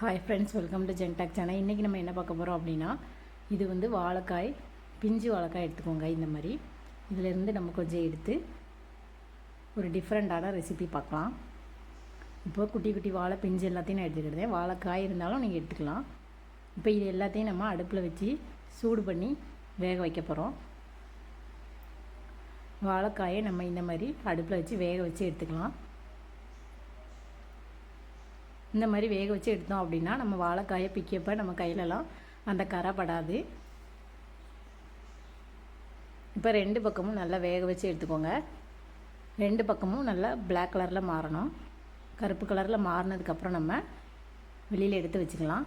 Hi friends welcome to Gentak channel இன்றைக்கி நம்ம என்ன பார்க்க போகிறோம் அப்படின்னா இது வந்து வாழைக்காய் பிஞ்சு வாழைக்காய் எடுத்துக்கோங்க இந்த மாதிரி. இதிலேருந்து நம்ம கொஞ்சம் எடுத்து ஒரு டிஃப்ரெண்ட்டான ரெசிபி பார்க்கலாம். இப்போ குட்டி குட்டி வாழை பிஞ்சு எல்லாத்தையும் நான் எடுத்துக்கிட்டேன். வாழைக்காய் இருந்தாலும் நீங்கள் எடுத்துக்கலாம். இப்போ இது எல்லாத்தையும் நம்ம அடுப்பில் வச்சு சூடு பண்ணி வேக வைக்க போகிறோம் வாழைக்காயை நம்ம இந்த மாதிரி அடுப்பில் வச்சு வேக வச்சு எடுத்துக்கலாம். இந்த மாதிரி வேக வச்சு எடுத்தோம் அப்படின்னா நம்ம வாழைக்காயை பிக்கப்போ நம்ம கையிலலாம் அந்த கரை படாது. இப்போ ரெண்டு பக்கமும் நல்லா வேக வச்சு எடுத்துக்கோங்க. ரெண்டு பக்கமும் நல்லா பிளாக் கலரில் மாறணும். கருப்பு கலரில் மாறினதுக்கப்புறம் நம்ம வெளியில் எடுத்து வச்சுக்கலாம்.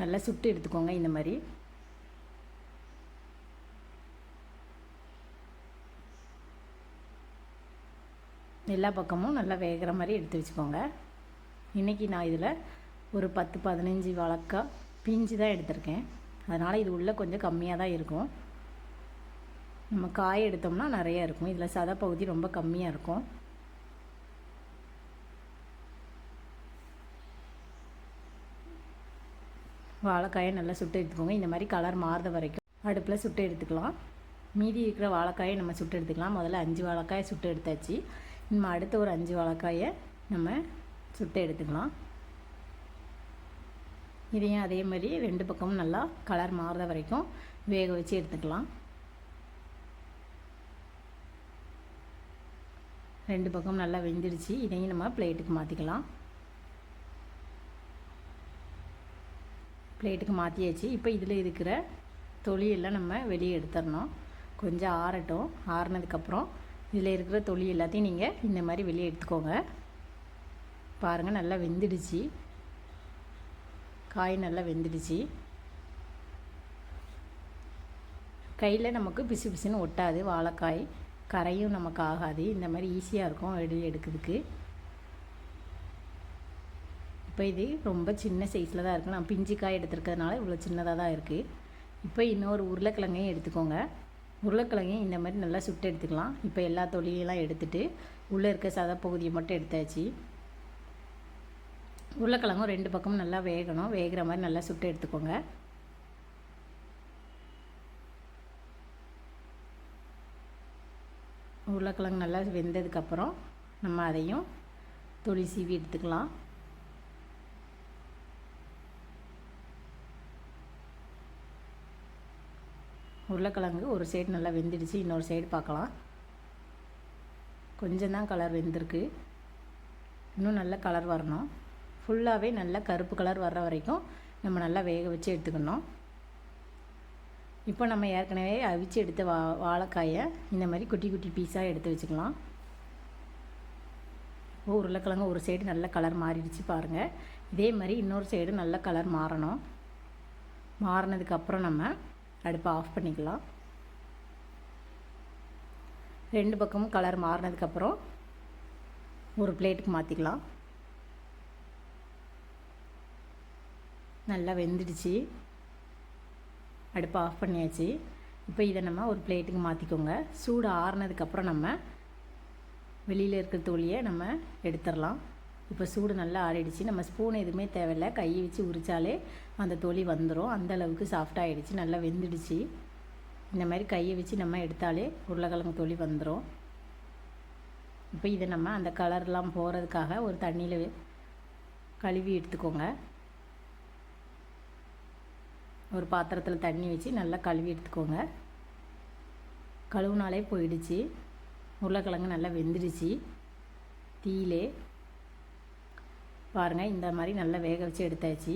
நல்லா சுட்டு எடுத்துக்கோங்க இந்த மாதிரி. எல்லா பக்கமும் நல்லா வேகிற மாதிரி எடுத்து வச்சுக்கோங்க. இன்றைக்கி நான் இதில் ஒரு பத்து பதினஞ்சு வழக்கா பிஞ்சு தான் எடுத்திருக்கேன். அதனால் இது உள்ளே கொஞ்சம் கம்மியாக தான் இருக்கும். நம்ம காய் எடுத்தோம்னா நிறையா இருக்கும். இதில் சதப்பகுதி பகுதி ரொம்ப கம்மியாக இருக்கும். வாழைக்காயை நல்லா சுட்டு எடுத்துக்கோங்க. இந்த மாதிரி கலர் மாறுத வரைக்கும் அடுப்பில் சுட்டு எடுத்துக்கலாம். மீதி இருக்கிற வாழைக்காயை நம்ம சுட்டு எடுத்துக்கலாம். முதல்ல அஞ்சு வாழைக்காயை சுட்டு எடுத்தாச்சு. நம்ம அடுத்த ஒரு அஞ்சு வாழைக்காயை நம்ம சுட்டை எடுத்துக்கலாம். இதையும் அதே மாதிரி ரெண்டு பக்கமும் நல்லா கலர் மாறுற வரைக்கும் வேக வச்சு எடுத்துக்கலாம். ரெண்டு பக்கம் நல்லா வெந்துடுச்சு. இதையும் நம்ம பிளேட்டுக்கு மாற்றிக்கலாம் பிளேட்டுக்கு மாற்றியாச்சு இப்போ இதில் இருக்கிற தொழிலெல்லாம் நம்ம வெளியே எடுத்துடணும். கொஞ்சம் ஆறட்டும். ஆறுனதுக்கப்புறம் இதில் இருக்கிற தொழில் எல்லாத்தையும் நீங்கள் இந்த மாதிரி வெளியே எடுத்துக்கோங்க. பாருங்கள் நல்லா வெந்துடுச்சு. காய் நல்லா வெந்துடுச்சு. கையில் நமக்கு பிசு பிசுன்னு ஒட்டாது வாழைக்காய். கரையும் நமக்கு ஆகாது. இந்த மாதிரி ஈஸியாக இருக்கும் எடு எடுக்கிறதுக்கு. இப்போ இது ரொம்ப சின்ன சைஸில் தான் இருக்குது நான் பிஞ்சு காய் எடுத்துருக்கிறதுனால இவ்வளோ சின்னதாக தான் இருக்குது இப்போ இன்னொரு உருளைக்கிழங்கையும் எடுத்துக்கோங்க. உருளைக்கிழங்கையும் இந்த மாதிரி நல்லா சுட்டு எடுத்துக்கலாம். இப்போ எல்லா தொழிலையெல்லாம் எடுத்துகிட்டு உள்ளே இருக்க சத பகுதியை மட்டும் எடுத்தாச்சு. உருளைக்கிழங்கும் ரெண்டு பக்கமும் நல்லா வேகணும். வேகிற மாதிரி நல்லா சுட்டு எடுத்துக்கோங்க. உருளைக்கிழங்கு நல்லா வெந்ததுக்கப்புறம் நம்ம அதையும் தொளி சீவி எடுத்துக்கலாம். உருளைக்கிழங்கு ஒரு சைடு நல்லா வெந்துடுச்சு இன்னொரு சைடு பார்க்கலாம். கொஞ்சம் தான் கலர் வெந்திருக்கு. இன்னும் நல்ல கலர் வரணும். ஃபுல்லாகவே நல்ல கருப்பு கலர் வர்ற வரைக்கும் நம்ம நல்லா வேக வச்சு எடுத்துக்கணும். இப்போ நம்ம ஏற்கனவே அவிச்சு எடுத்த வா வாழைக்காயை இந்த மாதிரி குட்டி குட்டி பீஸாக எடுத்து வச்சுக்கலாம். உருளைக்கிழங்கு ஒரு சைடு நல்ல கலர் மாறிடுச்சு பாருங்கள் இதே மாதிரி இன்னொரு சைடு நல்ல கலர் மாறணும். மாறினதுக்கப்புறம் நம்ம அடுப்பை ஆஃப் பண்ணிக்கலாம். ரெண்டு பக்கமும் கலர் மாறினதுக்கப்புறம் ஒரு பிளேட்டுக்கு மாற்றிக்கலாம் நல்லா வெந்துடுச்சு. அடுப்பை ஆஃப் பண்ணியாச்சு. இப்போ இதை நம்ம ஒரு பிளேட்டுக்கு மாற்றிக்கோங்க சூடு ஆறுனதுக்கப்புறம் நம்ம வெளியில் இருக்கிற தோழியை நம்ம எடுத்துடலாம். இப்போ சூடு நல்லா ஆறிடுச்சு. நம்ம ஸ்பூன் எதுவுமே தேவையில்லை. கையை வச்சு உரித்தாலே அந்த தொலி வந்துடும் அந்த அளவுக்கு சாஃப்டாகிடுச்சு நல்லா வெந்துடுச்சு. இந்த மாதிரி கையை வச்சு நம்ம எடுத்தாலே உருளைக்கிழங்கு தொலி வந்துடும் இப்போ இதை நம்ம அந்த கலர்லாம் போகிறதுக்காக ஒரு தண்ணியில் கழுவி எடுத்துக்கோங்க. ஒரு பாத்திரத்தில் தண்ணி வச்சு நல்லா கழுவி எடுத்துக்கோங்க. கழுவுனாலே போயிடுச்சு. உருளைக்கிழங்கு நல்லா வெந்துடுச்சு. தீயிலே பாருங்கள் இந்த மாதிரி நல்லா வேக வச்சு எடுத்தாச்சு.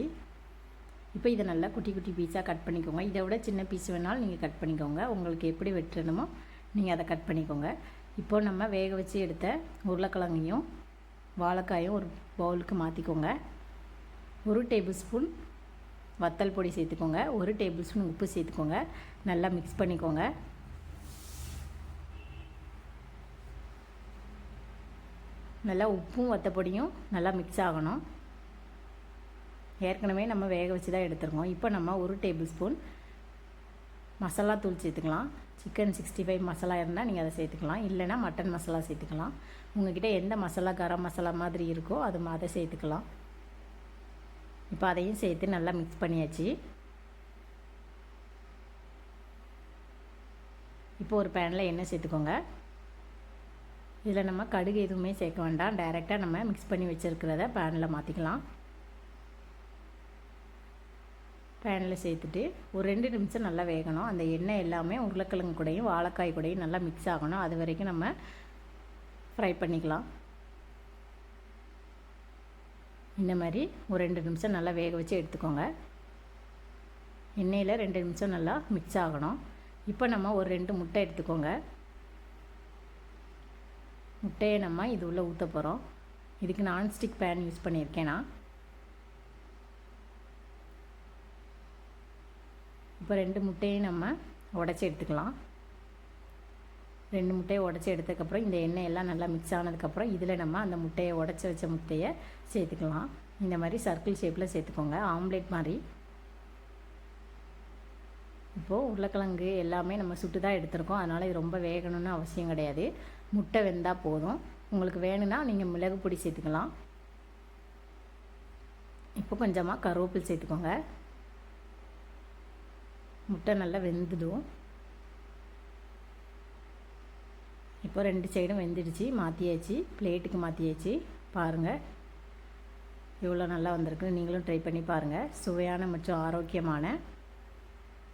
இப்போ இதை நல்லா குட்டி குட்டி பீஸாக கட் பண்ணிக்கோங்க. இதை விட சின்ன பீஸ் வேணாலும் நீங்கள் கட் பண்ணிக்கோங்க. உங்களுக்கு எப்படி வெட்டணுமோ நீங்கள் அதை கட் பண்ணிக்கோங்க. இப்போ நம்ம வேக வச்சு எடுத்த உருளைக்கிழங்கையும் வாழைக்காயும் ஒரு பவுலுக்கு மாற்றிக்கோங்க ஒரு டேபிள் ஸ்பூன் வத்தல் பொடி சேர்த்துக்கோங்க. ஒரு டேபிள் ஸ்பூன் உப்பு சேர்த்துக்கோங்க. நல்லா மிக்ஸ் பண்ணிக்கோங்க. நல்லா உப்பும் வத்தப்பொடியும் நல்லா மிக்ஸ் ஆகணும். ஏற்கனவே நம்ம வேக வச்சு தான் எடுத்துருக்கோம். இப்போ நம்ம ஒரு டேபிள் ஸ்பூன் மசாலா தூள் சேர்த்துக்கலாம். சிக்கன் சிக்ஸ்டி ஃபைவ் மசாலா இருந்தால் நீங்கள் அதை சேர்த்துக்கலாம். இல்லைனா மட்டன் மசாலா சேர்த்துக்கலாம். உங்கள்கிட்ட எந்த மசாலா கரம் மசாலா மாதிரி இருக்கோ அது அதை சேர்த்துக்கலாம். இப்போ அதையும் சேர்த்து நல்லா மிக்ஸ் பண்ணியாச்சு. இப்போ ஒரு பேனில் எண்ணெய் சேர்த்துக்கோங்க. இதில் நம்ம கடுகு எதுவுமே சேர்க்க வேண்டாம். டைரெக்டாக நம்ம மிக்ஸ் பண்ணி வச்சுருக்கிறத பேனில் மாற்றிக்கலாம் பேனில் சேர்த்துட்டு ஒரு ரெண்டு நிமிஷம் நல்லா வேகணும். அந்த எண்ணெய் எல்லாமே உருளைக்கிழங்கு கூடையும் வாழைக்காய் கூடையும் நல்லா மிக்ஸ் ஆகணும். அது வரைக்கும் நம்ம ஃப்ரை பண்ணிக்கலாம். இந்த மாதிரி ஒரு ரெண்டு நிமிஷம் நல்லா வேக வச்சு எடுத்துக்கோங்க. எண்ணெயில் ரெண்டு நிமிஷம் நல்லா மிக்ஸ் ஆகணும். இப்போ நம்ம ஒரு ரெண்டு முட்டை எடுத்துக்கோங்க. முட்டையை நம்ம இது உள்ளே ஊற்ற போகிறோம் இதுக்கு நான்ஸ்டிக் பேன் யூஸ் பண்ணியிருக்கேன் நான். இப்போ ரெண்டு முட்டையும் நம்ம உடச்சி எடுத்துக்கலாம். ரெண்டு முட்டையை உடச்சி எடுத்ததுக்கப்புறம் இந்த எண்ணெய் எல்லாம் நல்லா மிக்ஸ் ஆனதுக்கப்புறம் இதில் நம்ம அந்த முட்டையை உடச்சி வச்ச முட்டையை சேர்த்துக்கலாம். இந்த மாதிரி சர்க்கிள் ஷேப்பில் சேர்த்துக்கோங்க. ஆம்லேட் மாதிரி. இப்போது உருளைக்கிழங்கு எல்லாமே நம்ம சுட்டு தான் எடுத்திருக்கோம். அதனால் இது ரொம்ப வேகணும்னு அவசியம் கிடையாது. முட்டை வெந்தால் போதும். உங்களுக்கு வேணும்னா நீங்கள் மிளகு பொடி சேர்த்துக்கலாம். இப்போ கொஞ்சமாக கருவேப்பில் சேர்த்துக்கோங்க. முட்டை நல்லா வெந்துடும். இப்போ ரெண்டு சைடும் வெந்துடுச்சு மாற்றியாச்சு பிளேட்டுக்கு மாற்றியாச்சு பாருங்கள் இவ்வளோ நல்லா வந்திருக்குன்னு நீங்களும் ட்ரை பண்ணி பாருங்கள் சுவையான மற்றும் ஆரோக்கியமான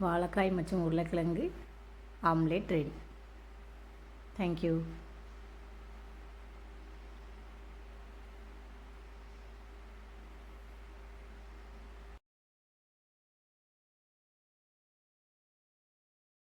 வாழைக்காய் மற்றும் உருளைக்கிழங்கு ஆம்லேட் ரெடி. தேங்க்யூ